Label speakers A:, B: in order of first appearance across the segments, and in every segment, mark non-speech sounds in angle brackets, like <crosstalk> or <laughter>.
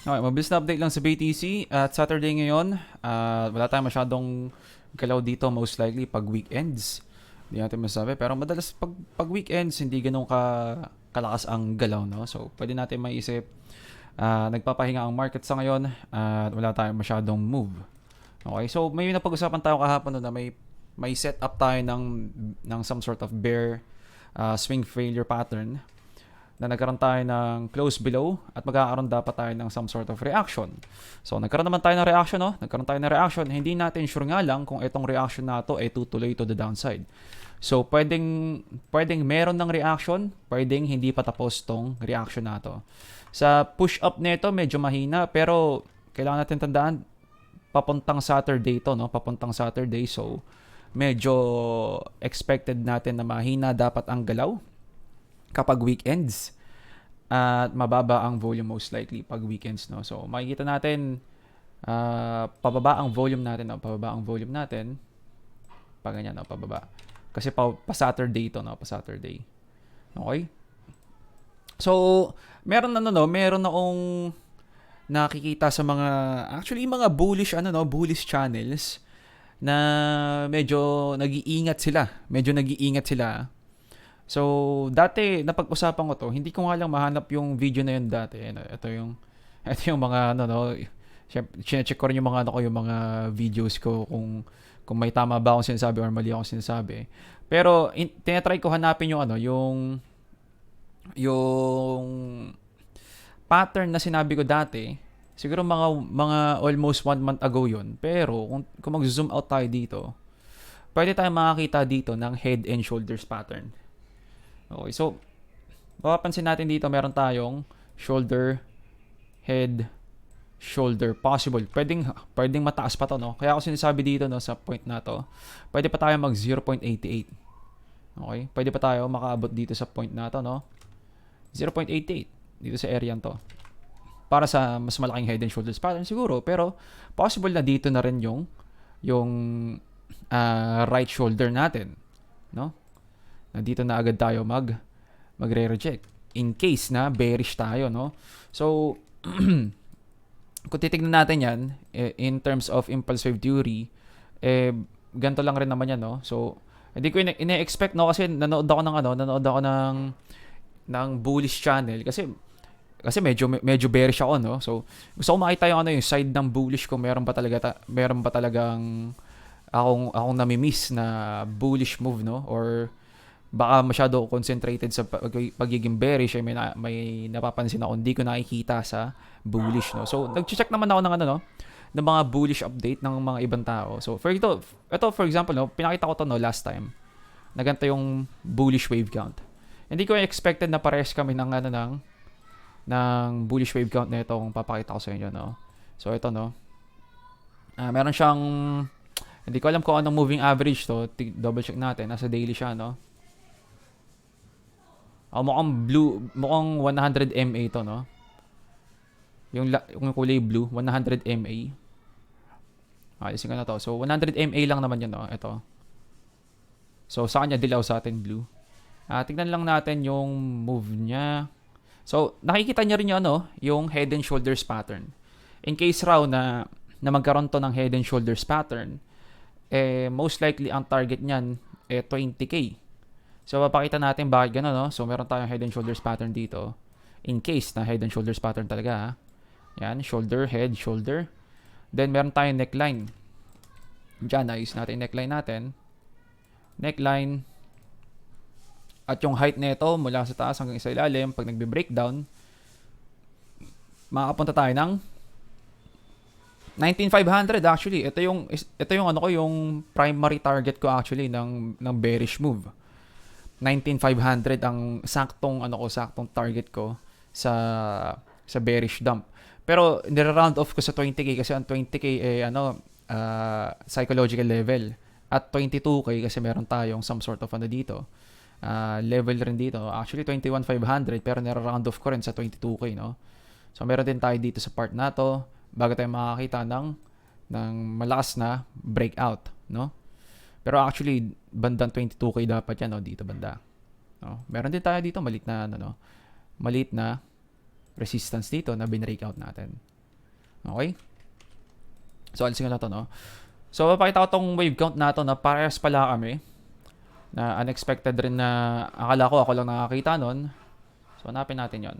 A: Okay, mabilis na update lang sa BTC. At Saturday ngayon, ah, wala tayong masyadong galaw dito most likely pag weekends. Hindi natin masabi. Pero madalas pag, pag weekends, hindi ganun ka kalakas ang galaw. No? So, pwede natin maisip, ah, nagpapahinga ang market sa ngayon at wala tayong masyadong move. Okay, so may napag-usapan tayo kahapon na may may set up tayo ng ng some sort of bear ah, swing failure pattern na nagkaroon tayo ng close below at magkakaroon dapat tayo ng some sort of reaction. So, nagkaroon naman tayo ng reaction, no? Nagkaroon tayo ng reaction. Hindi natin sure nga lang kung itong reaction na to ay tutuloy to the downside. So, pwedeng, pwedeng meron ng reaction, pwedeng hindi pa tapos tong reaction na to. Sa push-up nito, medyo mahina, pero kailangan natin tandaan, papuntang Saturday to, no? Papuntang Saturday. So, medyo expected natin na mahina dapat ang galaw kapag weekends. At mababa ang volume most likely pag weekends no? So makikita natin ah, pababa ang volume natin no? Pababa ang volume natin. Pag ganyan no? Pababa. Kasi pa, pa Saturday to no? Pa Saturday okay? So meron ano no meron akong nakikita sa mga actually mga bullish ano no? Bullish channels na medyo nag-iingat sila. Medyo nag-iingat sila So, dati, napag-usapan ko to, hindi ko nga lang mahanap yung video na yun dati. Ano, Ito yung, <laughs> ito yung mga, ano, no, check ko rin yung mga, ano ko, yung mga videos ko kung, kung may tama ba akong sinasabi or mali akong sinasabi. Pero, in, tinatry ko hanapin yung, ano, yung, yung pattern na sinabi ko dati, siguro mga, mga almost one month ago yun. Pero, kung, kung mag-zoom out tayo dito, pwede tayo makakita dito ng head and shoulders pattern. Okay, so mapapansin natin dito meron tayong shoulder, head, shoulder possible. Pwedeng pwedeng mataas pa to, no? Kaya ako sinasabi dito no sa point na to, pwede pa tayo mag 0.88. Okay? Pwede pa tayo makaabot dito sa point na to, no? 0.88 dito sa area to. Para sa mas malaking head and shoulders pattern siguro, pero possible na dito na rin yung yung ah, right shoulder natin, no? Nandito na agad tayo mag magre-reject. In case na bearish tayo no? So <clears throat> kung titignan natin yan eh, in terms of impulsive theory eh ganito lang rin naman yan no? So hindi ko ine-expect no? Kasi nanood ako ng ano nanood ako ng ng bullish channel. Kasi kasi medyo medyo bearish ako no? So gusto ko makita yung ano yung side ng bullish ko meron ba talaga ta- meron ba talagang akong akong nami-miss na bullish move no? Or baka masyado concentrated sa pag- pagiging bearish ay may, na, may napapansin ako hindi ko nakikita sa bullish no? So nagche-check naman ako ng ano no? Ng mga bullish update ng mga ibang tao. So for ito ito for example no? Pinakita ko to no last time. Na ganito yung bullish wave count. Hindi ko expected na pares kami ng ano ng ng bullish wave count na ito kung papakita ko sa inyo no? So ito no? Ah, meron siyang hindi ko alam kung anong moving average to. Double check natin. Nasa daily siya no Oh, mukhang blue, mukhang 100 MA to, no? Yung, yung kulay blue, 100 MA. Ayusin ko na to. So, 100 MA lang naman yun, no? Ito. So, sa kanya, dilaw sa atin, blue. Ah, tignan lang natin yung move niya. So, nakikita niya rin yung, ano, yung head and shoulders pattern. In case raw na, na magkaroon to ng head and shoulders pattern, eh, most likely, ang target niyan, eh, 20k. So, papakita natin bakit gano'n, no? So, meron tayong head and shoulders pattern dito. In case na head and shoulders pattern talaga, ha? Yan, shoulder, head, shoulder. Then, meron tayong neckline. Diyan, ayos natin neckline natin. Neckline. At yung height nito mula sa taas hanggang sa ilalim, pag nagbe-breakdown, makakapunta tayo ng 19,500 actually. Ito yung ito yung ano ko yung primary target ko actually ng ng bearish move. 19,500 ang saktong ano ko, saktong target ko sa sa bearish dump. Pero nire-round off ko sa 20k kasi ang 20k eh ano uh, psychological level at 22k kasi meron tayong some sort of ano dito. Uh, level rin dito. Actually 21,500 pero nire-round off ko rin sa 22k no. So meron din tayo dito sa part na to bago tayo makakita ng ng malakas na breakout, no? Pero actually, bandang 22k dapat yan, no? Dito banda. No? Meron din tayo dito, malit na, ano, no? Malit na resistance dito na binreakout natin. Okay? So, alisin ko na to, no? So, papakita ko tong wave count na to na parehas pala kami. Na unexpected rin na akala ko ako lang nakakita nun. So, hanapin natin yon.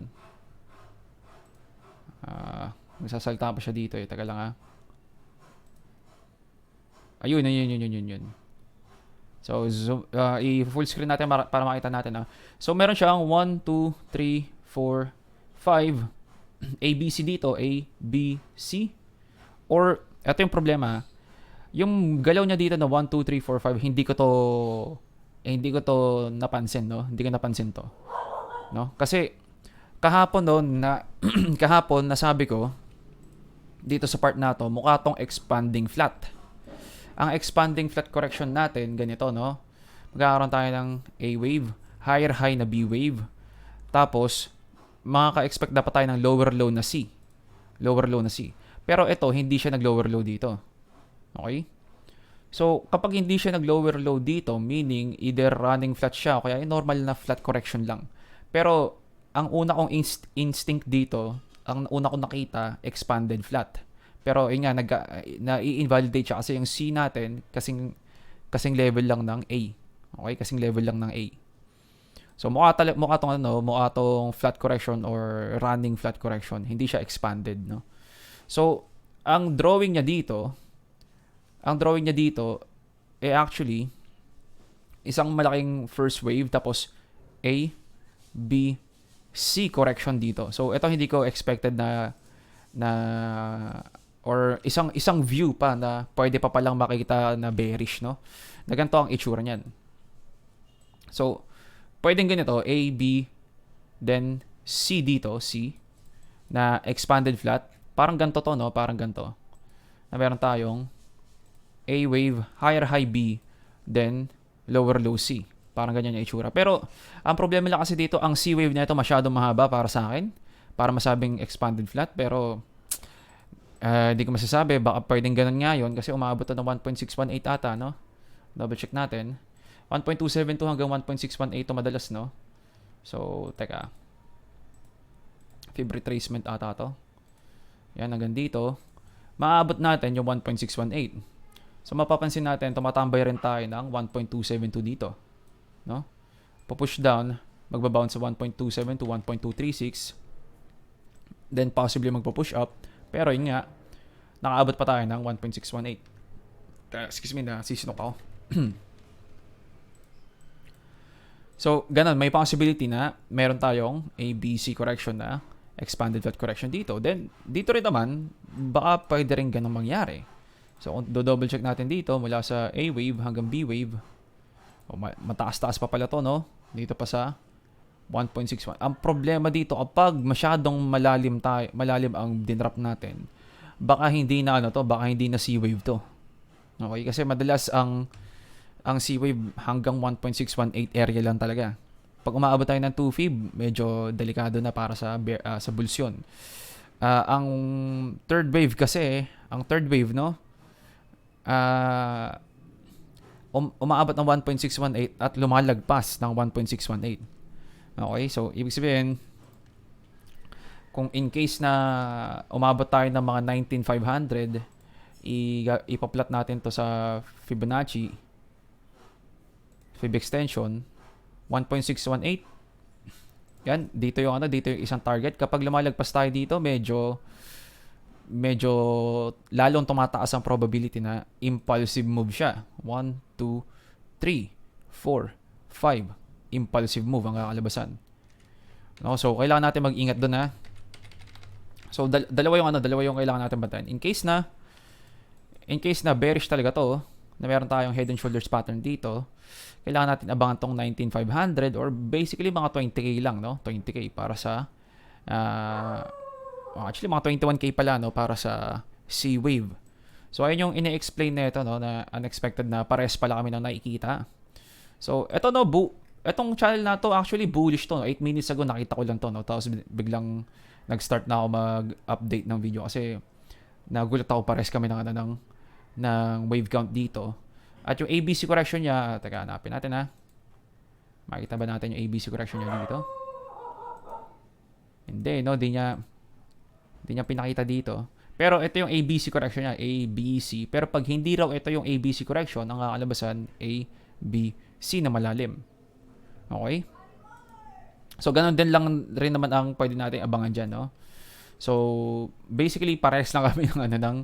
A: Ah, magsasalita pa siya dito eh. Taga lang ha. Ayun, yun, yun, yun, yun, yun. So, zoom, uh, i-full screen natin para, makita natin. Ha. So, meron siyang 1, 2, 3, 4, 5. A, B, C dito. A, B, C. Or, ito yung problema. Yung galaw niya dito na 1, 2, 3, 4, 5, hindi ko to eh, hindi ko to napansin, no? Hindi ko napansin to. No? Kasi, kahapon noon na, <clears throat> kahapon nasabi ko, dito sa part na to, mukha tong expanding flat ang expanding flat correction natin, ganito, no? Magkakaroon tayo ng A wave, higher high na B wave. Tapos, makaka-expect dapat tayo ng lower low na C. Lower low na C. Pero ito, hindi siya nag-lower low dito. Okay? So, kapag hindi siya nag-lower low dito, meaning either running flat siya o kaya normal na flat correction lang. Pero, ang una kong inst- instinct dito, ang una kong nakita, expanded flat. Pero yun nga, nag, na-invalidate siya kasi yung C natin, kasing, kasing level lang ng A. Okay? Kasing level lang ng A. So mukha, tala, mukha tong ano, mukha tong flat correction or running flat correction. Hindi siya expanded, no? So, ang drawing niya dito, ang drawing niya dito, eh actually, isang malaking first wave, tapos A, B, C correction dito. So, ito hindi ko expected na na or isang isang view pa na pwede pa palang makikita na bearish no? Na ganito ang itsura niyan. So pwedeng ganito A B then C dito C na expanded flat. Parang ganito to no? Parang ganito. Na meron tayong A wave higher high B then lower low C. Parang ganyan yung itsura. Pero ang problema lang kasi dito ang C wave na ito masyadong mahaba para sa akin para masabing expanded flat. Pero Uh, hindi ko masasabi, baka pwedeng ganun nga yun kasi umabot na ng 1.618 ata, no? Double check natin. 1.272 hanggang 1.618 to madalas, no? So, teka. Fib retracement ata to. Yan, hanggang dito. Maabot natin yung 1.618. So, mapapansin natin, tumatambay rin tayo ng 1.272 dito. No? Pupush down, magbabounce sa 1.27 to 1.236. Then, possibly magpo-push up pero yun nga, nakaabot pa tayo ng 1.618. Uh, excuse me, na sisinok ako. <clears throat> so, ganun, may possibility na meron tayong ABC correction na expanded flat correction dito. Then, dito rin naman, baka pwede rin ganun mangyari. So, kung do-double check natin dito, mula sa A wave hanggang B wave, oh, mataas-taas pa pala to, no? Dito pa sa 1.61. Ang problema dito kapag masyadong malalim tayo, malalim ang dinrap natin, baka hindi na ano to, baka hindi na C-wave to. Okay, kasi madalas ang ang C-wave hanggang 1.618 area lang talaga. Pag umaabot tayo ng 2 fib, medyo delikado na para sa uh, sa bulsyon. Uh, ang third wave kasi, ang third wave no, uh, um, umaabot ng 1.618 at lumalagpas ng 1.618. Okay, so ibig sabihin, kung in case na umabot tayo ng mga 19,500, ipa-plot natin to sa Fibonacci, Fib extension, 1.618. Yan, dito yung ano, dito yung isang target. Kapag lumalagpas tayo dito, medyo medyo lalong tumataas ang probability na impulsive move siya. 1, 2, 3, 4, 5 impulsive move ang kakalabasan. No? So, kailangan natin mag-ingat doon ha. So, dal- dalawa yung ano, dalawa yung kailangan natin bantayan. In case na in case na bearish talaga to, na meron tayong head and shoulders pattern dito, kailangan natin abangan tong 19,500 or basically mga 20k lang, no? 20k para sa uh, actually mga 21k pala no para sa C wave. So ayun yung ine-explain na ito no na unexpected na pares pala kami nang nakikita. So ito no bu Etong channel na to, actually bullish to. No? 8 minutes ago nakita ko lang to. No? Tapos biglang nag-start na ako mag-update ng video kasi nagulat ako pares kami ng, ano, ng, ng wave count dito. At yung ABC correction niya, teka, hanapin natin ha. Makita ba natin yung ABC correction niya dito? Hindi, no? Di niya, di niya pinakita dito. Pero ito yung ABC correction niya, ABC. Pero pag hindi raw ito yung ABC correction, ang kakalabasan, ABC na malalim. Okay? So, ganun din lang rin naman ang pwede natin abangan dyan, no? So, basically, pares lang <laughs> kami ng, ano, ng,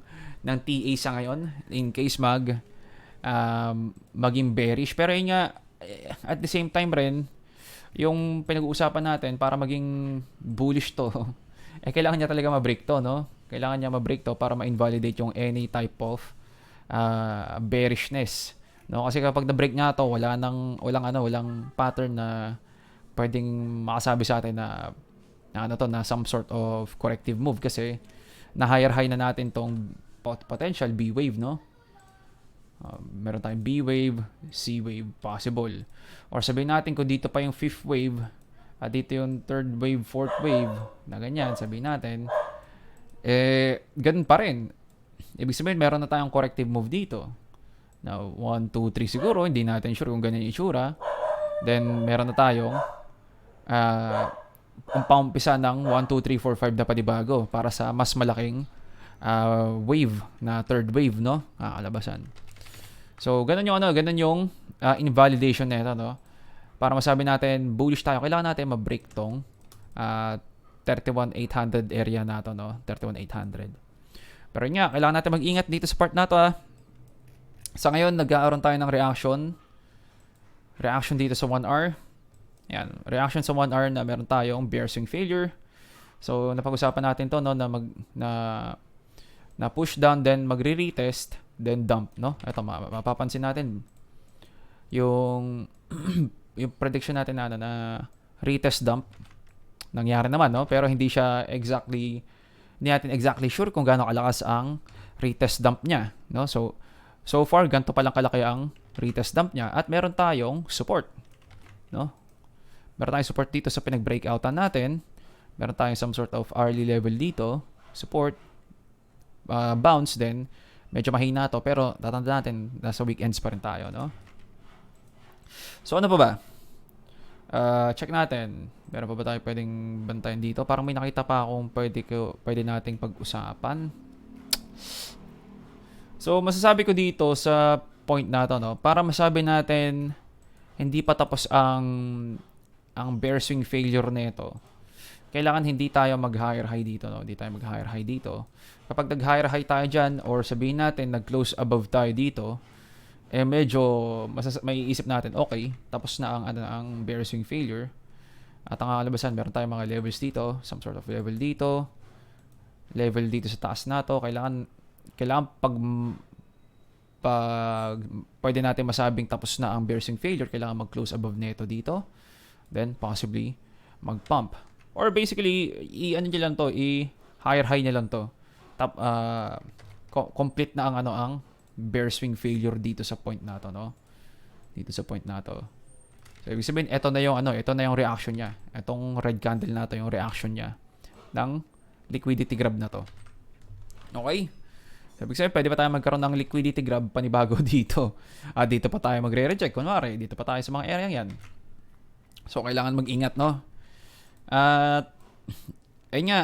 A: ng TA sa ngayon in case mag um, maging bearish. Pero yun nga, eh, at the same time rin, yung pinag-uusapan natin para maging bullish to, <laughs> eh kailangan niya talaga ma-break to, no? Kailangan niya ma-break to para ma-invalidate yung any type of uh, bearishness. No, kasi kapag na-break nga to, wala nang walang ano, walang pattern na pwedeng makasabi sa atin na na ano to, na some sort of corrective move kasi na higher high na natin tong pot- potential B wave, no? Uh, meron tayong B wave, C wave possible. Or sabihin natin kung dito pa yung fifth wave, at dito yung third wave, fourth wave, na ganyan, sabihin natin, eh, ganun pa rin. Ibig sabihin, meron na tayong corrective move dito. Now, 1, 2, 3 siguro, hindi natin sure kung ganyan yung itsura. Then, meron na tayong uh, umpaumpisa ng 1, 2, 3, 4, 5 na panibago para sa mas malaking uh, wave na third wave, no? Kakalabasan. So, ganun yung ano, ganun yung uh, invalidation nito, no? Para masabi natin bullish tayo, kailangan natin ma-break tong uh, 31,800 area na to, no? 31,800. Pero yun nga, kailangan natin mag-ingat dito sa part na to, ah. Sa ngayon, nag-aaroon tayo ng reaction. Reaction dito sa 1R. Yan, reaction sa 1R na meron tayong bear swing failure. So, napag-usapan natin to, no, na mag, na, na push down, then magre-retest, then dump, no? Ito, mapapansin natin yung <clears throat> yung prediction natin na, ano, na retest dump nangyari naman no pero hindi siya exactly hindi natin exactly sure kung gaano kalakas ang retest dump niya no so so far ganito pa lang kalaki ang retest dump niya at meron tayong support no meron tayong support dito sa pinag-breakoutan natin meron tayong some sort of hourly level dito support uh, bounce din medyo mahina to pero tatanda natin nasa weekends pa rin tayo no So ano pa ba? Uh, check natin. Meron pa ba tayo pwedeng bantayan dito? Parang may nakita pa akong pwede, ko, pwede nating pag-usapan. So, masasabi ko dito sa point na to, no? Para masabi natin hindi pa tapos ang ang bear swing failure nito. Kailangan hindi tayo mag-higher high dito, no? Hindi tayo mag-higher high dito. Kapag nag-higher high tayo dyan, or sabihin natin, nag-close above tayo dito, eh medyo masas- may isip natin, okay, tapos na ang ano ang bear swing failure. At ang kalabasan, meron tayong mga levels dito, some sort of level dito, level dito sa taas na to. Kailangan kailangan pag pag pwede natin masabing tapos na ang bear swing failure, kailangan mag-close above nito dito. Then possibly mag-pump. Or basically, i-ano niya lang to, i-higher high niya lang to. Tap, uh, co- complete na ang ano ang bear swing failure dito sa point na to, no? Dito sa point na to. So, ibig sabihin, ito na yung, ano, ito na yung reaction niya. Itong red candle na to, yung reaction niya ng liquidity grab na to. Okay? So, ibig sabihin, pwede pa tayo magkaroon ng liquidity grab panibago <laughs> dito. Ah, dito pa tayo magre-reject. Kunwari, dito pa tayo sa mga area yan. So, kailangan mag-ingat, no? At, ayun nga,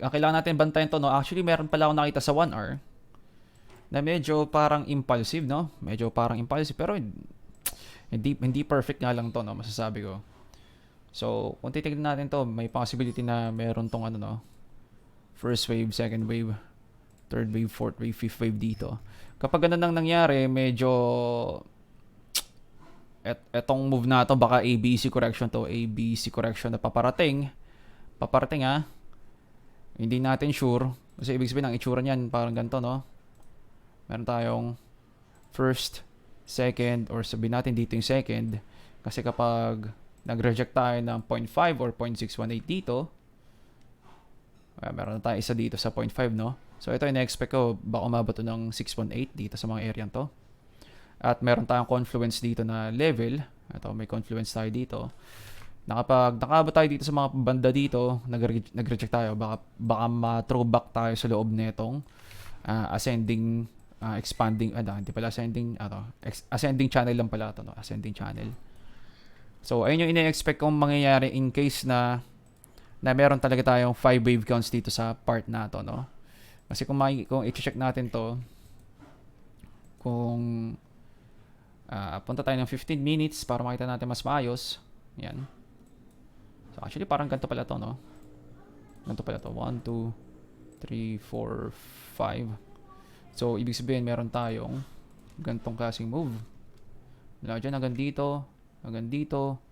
A: ang kailangan natin bantayan to, no? Actually, meron pala ako nakita sa 1R na medyo parang impulsive, no? Medyo parang impulsive pero hindi hindi perfect nga lang to, no, masasabi ko. So, kung titignan natin to, may possibility na meron tong ano, no? First wave, second wave, third wave, fourth wave, fifth wave dito. Kapag ganun nang nangyari, medyo et etong move na to baka ABC correction to, ABC correction na paparating. Paparating ha. Hindi natin sure kasi ibig sabihin ang itsura niyan parang ganito, no? meron tayong first, second, or sabihin natin dito yung second. Kasi kapag nag-reject tayo ng 0.5 or 0.618 dito, uh, meron na tayo isa dito sa 0.5, no? So, ito yung expect ko, baka umabot ng 618 dito sa mga area to. At meron tayong confluence dito na level. Ito, may confluence tayo dito. Nakapag nakabot tayo dito sa mga banda dito, nag-reject tayo, baka, baka ma-throwback tayo sa loob netong uh, ascending uh, expanding ano hindi pala ascending ano ex- ascending channel lang pala to no ascending channel so ayun yung ina-expect kong mangyayari in case na na meron talaga tayong 5 wave counts dito sa part na to no Kasi kung, may, kung i-check natin to, kung ah, punta tayo ng 15 minutes para makita natin mas maayos. Yan. So actually parang ganito pala to, no? Ganito pala to. 1, 2, 3, 4, 5. So ibig sabihin meron tayong gantong klaseng move. Mula dyan hanggang dito, hanggang dito.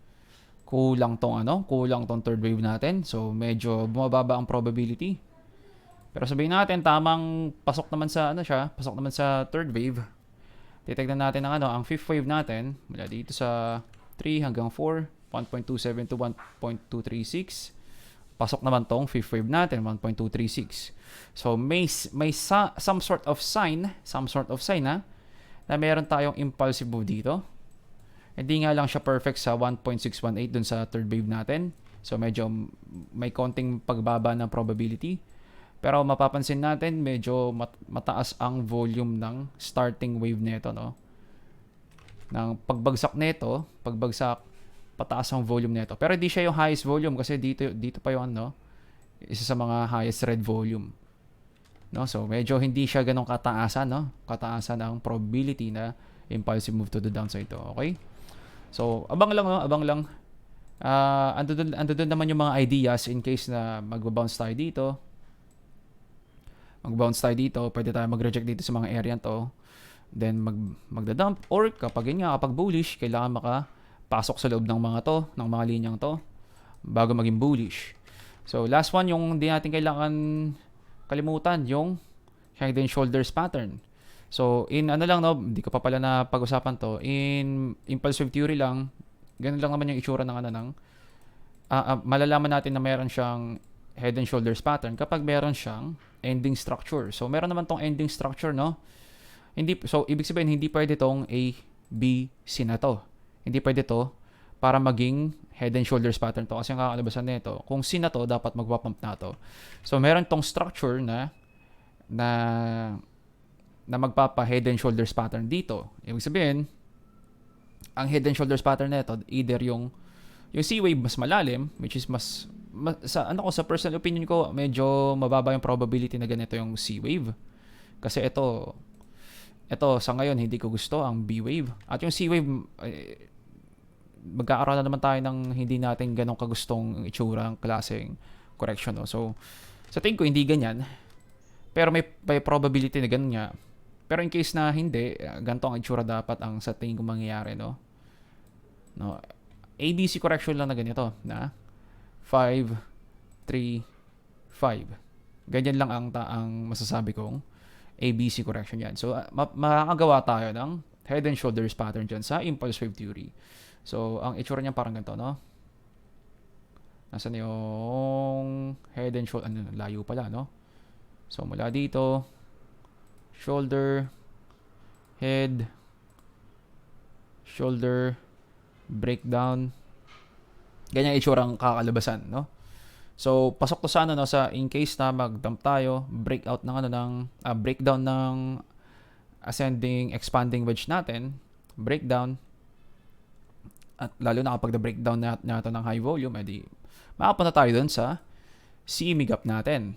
A: Kulang tong ano, kulang tong third wave natin. So medyo bumababa ang probability. Pero sabihin natin tamang pasok naman sa ano siya, pasok naman sa third wave. Titignan natin ang ano, ang fifth wave natin mula dito sa 3 hanggang 4, 1.27 to 1.236. Pasok naman tong fifth wave natin, 1.236. So may may sa, some sort of sign, some sort of sign na na meron tayong impulsive move dito. Hindi nga lang siya perfect sa 1.618 dun sa third wave natin. So medyo may konting pagbaba ng probability. Pero mapapansin natin medyo mat- mataas ang volume ng starting wave nito, no? Nang pagbagsak nito, pagbagsak pataas ang volume nito. Pero hindi siya yung highest volume kasi dito dito pa yung ano, isa sa mga highest red volume. No? So medyo hindi siya ganong kataasan, no? Kataasan ang probability na impulsive move to the downside to, okay? So, abang lang, no? Abang lang. Ah, ando doon naman yung mga ideas in case na magbo-bounce tayo dito. Mag-bounce tayo dito, pwede tayo mag-reject dito sa mga area to. Then mag magda-dump or kapag yun kapag bullish, kailangan makapasok sa loob ng mga to, ng mga linyang to bago maging bullish. So, last one yung hindi natin kailangan kalimutan, yung head and shoulders pattern. So, in ano lang, no, hindi ko pa pala na pag-usapan to. In impulsive theory lang, ganun lang naman yung itsura ng ano ng ah, ah, malalaman natin na meron siyang head and shoulders pattern kapag meron siyang ending structure. So, meron naman tong ending structure, no? Hindi, so, ibig sabihin, hindi pwede tong A, B, C na to. Hindi pwede to para maging head and shoulders pattern to. Kasi ang kakalabasan nito, kung C na to, dapat magpapump na to. So, meron tong structure na na na magpapa head and shoulders pattern dito. Ibig sabihin, ang head and shoulders pattern nito either yung yung C wave mas malalim which is mas, ma- sa ano ko sa personal opinion ko medyo mababa yung probability na ganito yung C wave. Kasi ito ito sa ngayon hindi ko gusto ang B wave. At yung C wave eh, magkakaroon na naman tayo ng hindi natin ganong kagustong itsura ang klaseng correction. No? So, sa tingin ko hindi ganyan. Pero may, may probability na ganun nga. Pero in case na hindi, ganito ang itsura dapat ang sa tingin ko mangyayari, no? No. ABC correction lang na ganito, na 5 3 5. Ganyan lang ang ta ang masasabi kong ABC correction yan. So, ma- makakagawa tayo ng head and shoulders pattern dyan sa impulse wave theory. So, ang itsura niya parang ganito, no? Nasaan yung head and shoulder? Ano, layo pala, no? So, mula dito, shoulder, head, shoulder, breakdown. Ganyan itsura ang kakalabasan, no? So, pasok to sa ano, no, sa in case na mag-dump tayo, breakout ng ano, ng, ah, breakdown ng ascending, expanding wedge natin, breakdown, at lalo na kapag na-breakdown na, natin ng high volume, edi makapunta tayo dun sa CME gap natin.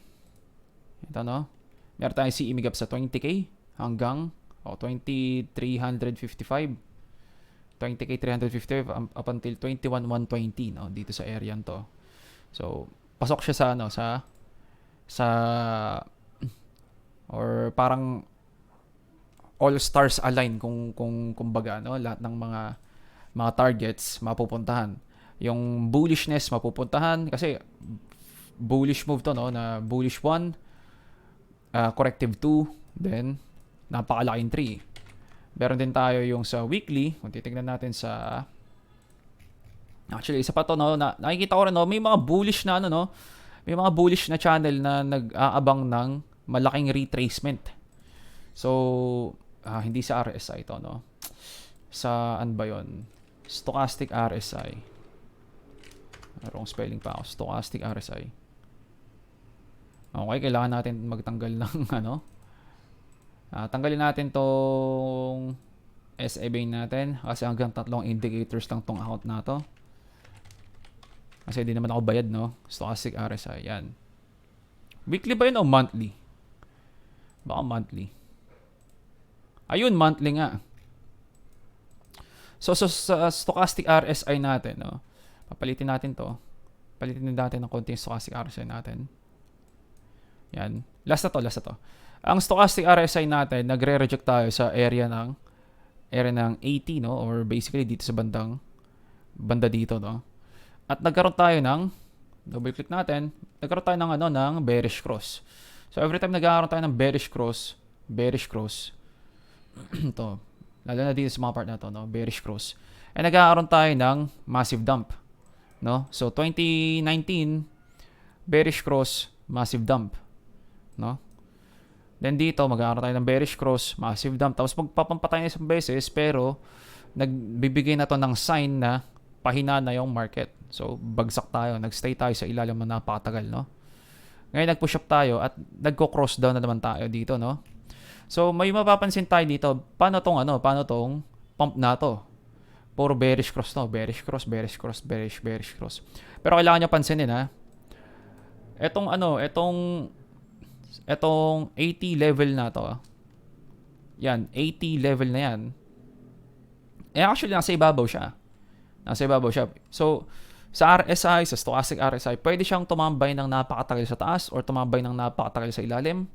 A: Ito no. Meron tayong CME gap sa 20k hanggang oh, 20,355. 20k 355 um, up until 21,120 no dito sa area to. So, pasok siya sa ano sa sa or parang all stars align kung kung kumbaga no lahat ng mga mga targets mapupuntahan yung bullishness mapupuntahan kasi bullish move to no na bullish 1 uh, corrective 2 then napakalaking 3 meron din tayo yung sa weekly. Kung titingnan natin sa actually isa pa to no? Na, nakikita ko rin no? May mga bullish na ano no? May mga bullish na channel na nag-aabang ng malaking retracement. So ah, hindi sa RSI to no? Sa ano ba yon stochastic RSI wrong spelling pa ako. Stochastic RSI okay kailangan natin magtanggal ng <laughs> ano Ah, tanggalin natin tong SA Bane natin kasi hanggang tatlong indicators lang tong account na to kasi hindi naman ako bayad no stochastic RSI yan weekly ba yun o monthly Baka monthly. Ayun, monthly nga. So, so sa stochastic RSI natin, no? Papalitin natin to. Palitin natin ng konti yung stochastic RSI natin. Yan. Last na to, last na to. Ang stochastic RSI natin, nagre-reject tayo sa area ng area ng 80, no? Or basically dito sa bandang banda dito, no? At nagkaroon tayo ng double click natin, nagkaroon tayo ng ano ng bearish cross. So every time nagkakaroon tayo ng bearish cross, bearish cross, <clears throat> to, lalo na dito sa mga part na to, no? bearish cross, ay nagkakaroon tayo ng massive dump. No? So 2019, bearish cross, massive dump. No? Then dito, magkakaroon tayo ng bearish cross, massive dump. Tapos magpapampa tayo isang beses, pero nagbibigay na to ng sign na pahina na yung market. So, bagsak tayo. Nagstay tayo sa ilalim na napakatagal, no? Ngayon, nag-push up tayo at nagko-cross down na naman tayo dito, no? So, may mapapansin tayo dito. Paano tong ano? Paano tong pump na to? Puro bearish cross to. Bearish cross, bearish cross, bearish, bearish cross. Pero kailangan nyo pansinin, ha? Etong ano, etong etong 80 level na to. Yan, 80 level na yan. Eh actually nasa ibabaw siya. Nasa ibabaw siya. So, sa RSI, sa stochastic RSI, pwede siyang tumambay ng napakatagal sa taas or tumambay ng napakatagal sa ilalim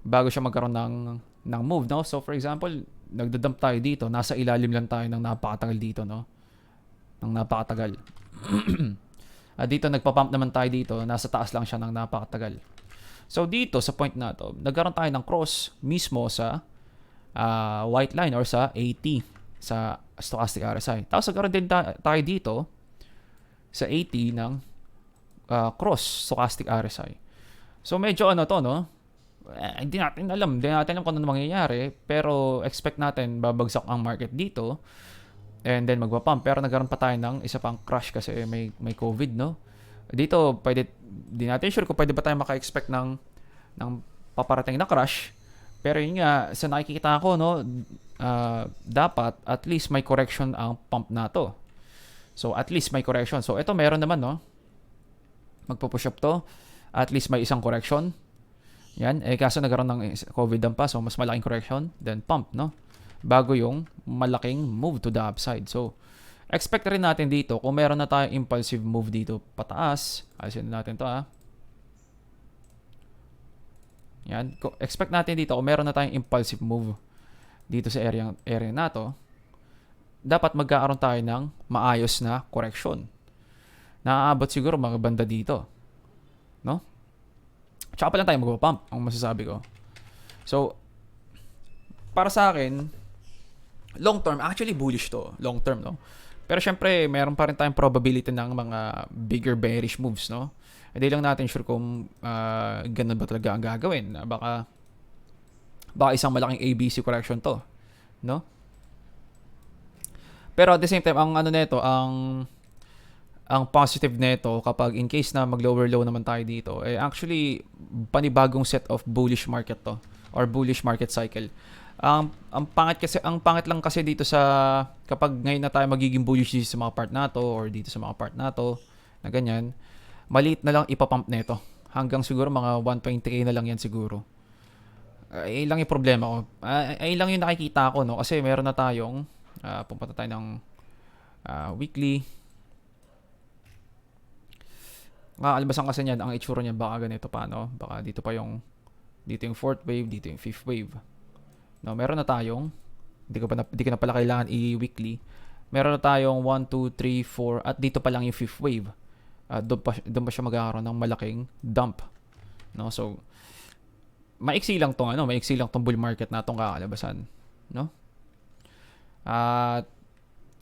A: bago siya magkaroon ng, ng move, no? So, for example, nagdadump tayo dito, nasa ilalim lang tayo ng napakatagal dito, no? Ng napakatagal. <clears throat> At dito, nagpa-pump naman tayo dito, nasa taas lang siya ng napakatagal. So, dito, sa point na to, nagkaroon tayo ng cross mismo sa uh, white line or sa 80 sa stochastic RSI. Tapos nagkaroon din ta- tayo dito sa 80 ng uh, cross stochastic RSI. So medyo ano to no? Eh, hindi natin alam, hindi natin alam kung ano mangyayari, pero expect natin babagsak ang market dito and then magpa-pump. Pero nagkaroon pa tayo ng isa pang crash kasi may may COVID, no? Dito pwede di natin sure kung pwede ba tayo maka-expect ng ng paparating na crash. Pero yun nga, sa nakikita ko, no, uh, dapat at least may correction ang pump na to. So, at least may correction. So, ito meron naman, no? Magpo-push up to. At least may isang correction. Yan. Eh, kaso nagkaroon ng COVID dump pa. So, mas malaking correction. Then, pump, no? Bago yung malaking move to the upside. So, expect rin natin dito, kung meron na tayong impulsive move dito pataas, alisin natin to, ah yan. Expect natin dito kung meron na tayong impulsive move dito sa area, area na to, dapat magkakaroon tayo ng maayos na correction. Naaabot siguro mga banda dito. No? Tsaka pa lang tayo magpapump, ang masasabi ko. So, para sa akin, long term, actually bullish to. Long term, no? Pero syempre, meron pa rin tayong probability ng mga bigger bearish moves, no? Hindi lang natin sure kung uh, ganun ba talaga ang gagawin. Baka baka isang malaking ABC correction to, no? Pero at the same time, ang ano nito, ang ang positive nito kapag in case na mag-lower low naman tayo dito, eh actually panibagong set of bullish market to or bullish market cycle. Ang ang pangit kasi ang pangit lang kasi dito sa kapag ngayon na tayo magiging bullish sa mga part na to or dito sa mga part na to na ganyan, maliit na lang ipapump nito. Hanggang siguro mga 120k na lang yan siguro. Ay lang yung problema ko. Ay, ay lang yung nakikita ko no kasi meron na tayong uh, pupunta tayo ng uh, weekly. Kakalibasan kasi niyan ang itsura niya baka ganito pa no. Baka dito pa yung dito yung fourth wave, dito yung fifth wave. No, meron na tayong hindi ko pa na, hindi ko na pala kailangan i-weekly. Meron na tayong 1 2 3 4 at dito pa lang yung fifth wave uh, doon, pa, doon pa siya magkakaroon ng malaking dump. No? So, maiksi lang tong ano, maiksi lang tong bull market na tong kakalabasan, no? At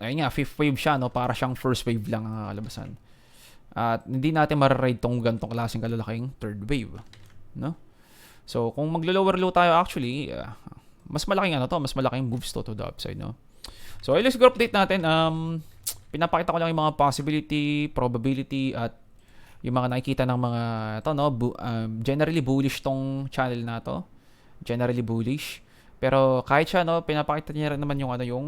A: uh, ayun nga, fifth wave siya, no? Para siyang first wave lang ang kakalabasan. At hindi natin mararide tong gantong klaseng kalalaking third wave, no? So, kung maglo-lower low tayo actually, uh, mas malaking ano to, mas malaking moves to to the upside, no? So, ay, let's go update natin. Um, pinapakita ko lang yung mga possibility, probability at yung mga nakikita ng mga to no bu- um, generally bullish tong channel na to generally bullish pero kahit siya no pinapakita niya rin naman yung ano yung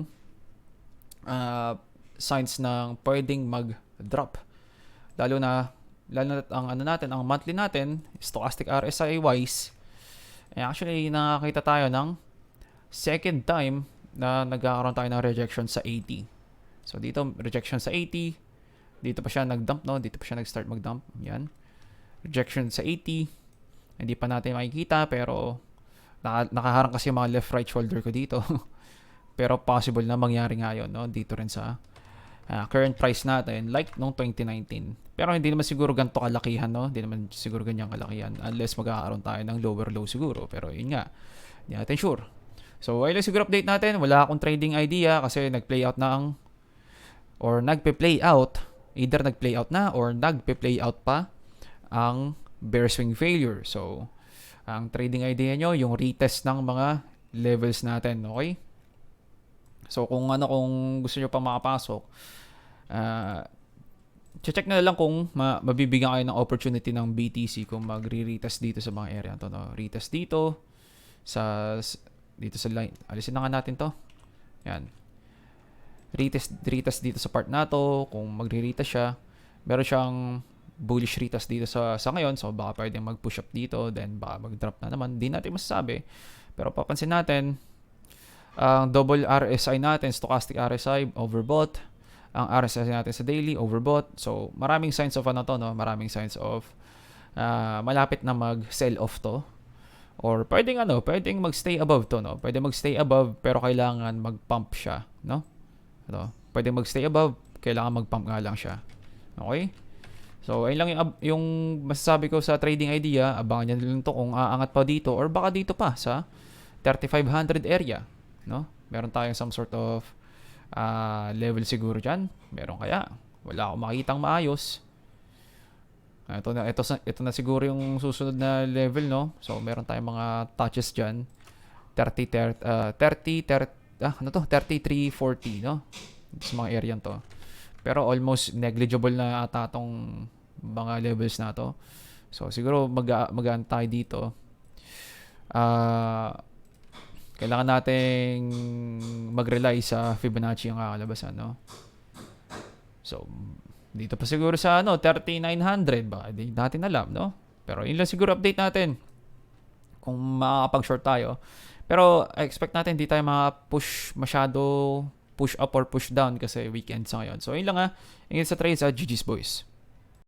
A: uh, signs ng pwedeng mag-drop lalo na lalo na ang ano natin ang monthly natin stochastic RSI wise Eh, actually, nakakita tayo ng second time na nagkakaroon tayo ng rejection sa 80. So, dito, rejection sa 80. Dito pa siya nag-dump, no? Dito pa siya nag-start mag-dump. Yan. Rejection sa 80. Hindi pa natin makikita, pero naka, nakaharang kasi mga left-right shoulder ko dito. <laughs> pero possible na mangyari nga yun, no? Dito rin sa ah, current price natin, like nung 2019. Pero hindi naman siguro ganito kalakihan, no? Hindi naman siguro ganyang kalakihan unless magkakaroon tayo ng lower low siguro. Pero yun nga, hindi natin sure. So, ayun siguro update natin. Wala akong trading idea kasi nag-play out na ang or nagpe-play out either nag-play out na or nagpe-play out pa ang bear swing failure. So, ang trading idea nyo, yung retest ng mga levels natin, okay? So, kung ano, kung gusto nyo pa makapasok, ah, check na lang kung ma- mabibigyan kayo ng opportunity ng BTC kung magre-retest dito sa mga area to, no? Retest dito, sa, dito sa line. Alisin na nga natin to. Yan. Retest, retest dito sa part na to, kung magre-retest siya. Meron siyang bullish retest dito sa, sa ngayon, so baka pwedeng mag-push up dito, then baka mag-drop na naman. Di natin masasabi. Pero papansin natin, ang double RSI natin, stochastic RSI, overbought. Ang RSI natin sa daily, overbought. So, maraming signs of ano to, no? Maraming signs of ah, malapit na mag-sell off to. Or pwedeng ano, pwedeng mag-stay above to, no? Pwede mag-stay above, pero kailangan mag-pump siya, no? Ano? Pwedeng mag-stay above, kailangan mag-pump nga lang siya. Okay? So, ayun lang yung, yung masasabi ko sa trading idea. Abangan nyo lang to kung aangat pa dito or baka dito pa sa 3500 area. No? Meron tayong some sort of ah, level siguro dyan. Meron kaya. Wala akong makitang maayos. Ah, Ito na, ito, ito na siguro yung susunod na level, no? So, meron tayong mga touches dyan. 30, ter, ah, 30, ter, ah, ano to? 33, 40, no? Sa mga area to. Pero almost negligible na ata tong mga levels na to. So, siguro mag magaan tayo dito. Ah, kailangan nating mag-rely sa Fibonacci yung kakalabasan, no? So, dito pa siguro sa ano, 3900 ba? Hindi natin alam, no? Pero yun lang siguro update natin kung makakapag-short tayo. Pero I expect natin hindi tayo maka-push masyado push up or push down kasi weekend sa ngayon. So, yun lang ha. Ingin sa trades at GG's boys.